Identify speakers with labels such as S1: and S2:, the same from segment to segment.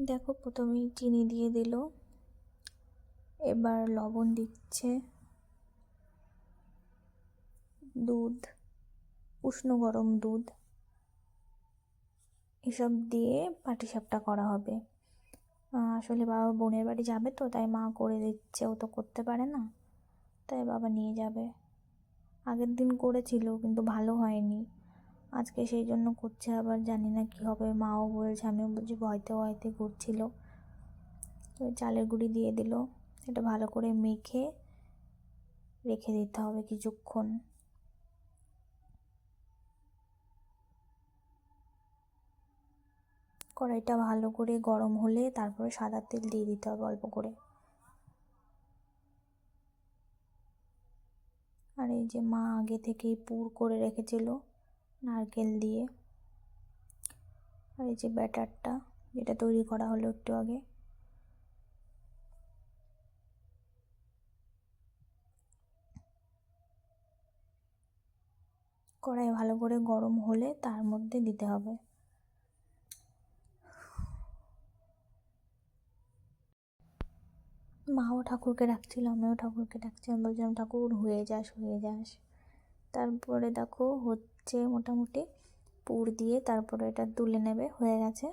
S1: দেখো, প্রথমেই চিনি দিয়ে দিল। এবার লবণ দিচ্ছে। দুধ, উষ্ণ গরম দুধ। এসব দিয়ে পাটিসাপটা করা হবে। আসলে বাবা বোনের বাড়ি যাবে তো, তাই মা করে দিচ্ছে, ও তো করতে পারে না। তাই বাবা নিয়ে যাবে। আগের দিন করেছিল, কিন্তু ভালো হয়নি। আজকে সেই জন্য করছে, আবার জানি না কী হবে। মাও বলছে, আমিও বলছি ভয়তে ভয়তে ঘুরছিল ওই চালের গুঁড়ি দিয়ে দিল। এটা ভালো করে মেখে রেখে দিতে হবে কিছুক্ষণ। কড়াইটা ভালো করে গরম হলে তারপরে সাদা তেল দিয়ে দিতে হবে অল্প করে। আর এই যে মা আগে থেকেই পুর করে রেখেছিল নারকেল দিয়ে। আর এই যে ব্যাটারটা, যেটা তৈরি করা হলো একটু আগে। কড়াই ভালো করে গরম হলে তার মধ্যে দিতে হবে। মাও ঠাকুরকে ডাকছিল, আমিও ঠাকুরকে ডাকছিলাম বলছিলাম, ঠাকুর, হয়ে যাস হয়ে যাস। তারপরে দেখো হচ্ছে মোটামুটি পুর দিয়ে তারপরে এটা তুলে নেবে, হয়ে গেছে।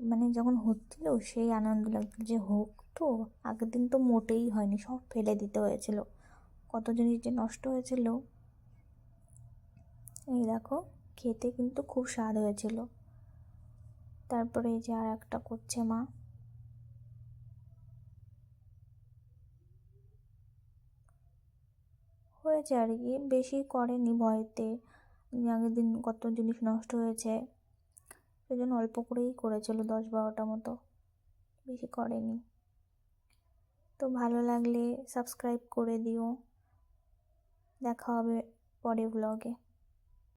S1: মানে যখন হচ্ছিল সেই আনন্দ লাগতো যে হোক তো, আগের দিন তো মোটেই হয়নি, সব ফেলে দিতে হয়েছিল। কত জিনিস যে নষ্ট হয়েছিল। এই দেখো, খেতে কিন্তু খুব স্বাদ হয়েছিল। তারপরে এই যে আর একটা করছে মা। হয়েছে আর কি, বেশি করেনি ভয়তে। আগের দিন কত জিনিস নষ্ট হয়েছে সেই জন্য অল্প করেই করেছিল, দশ বারোটা মতো। বেশি করেনি। তো ভালো লাগলে সাবস্ক্রাইব করে দিও। দেখা হবে পরে ব্লগে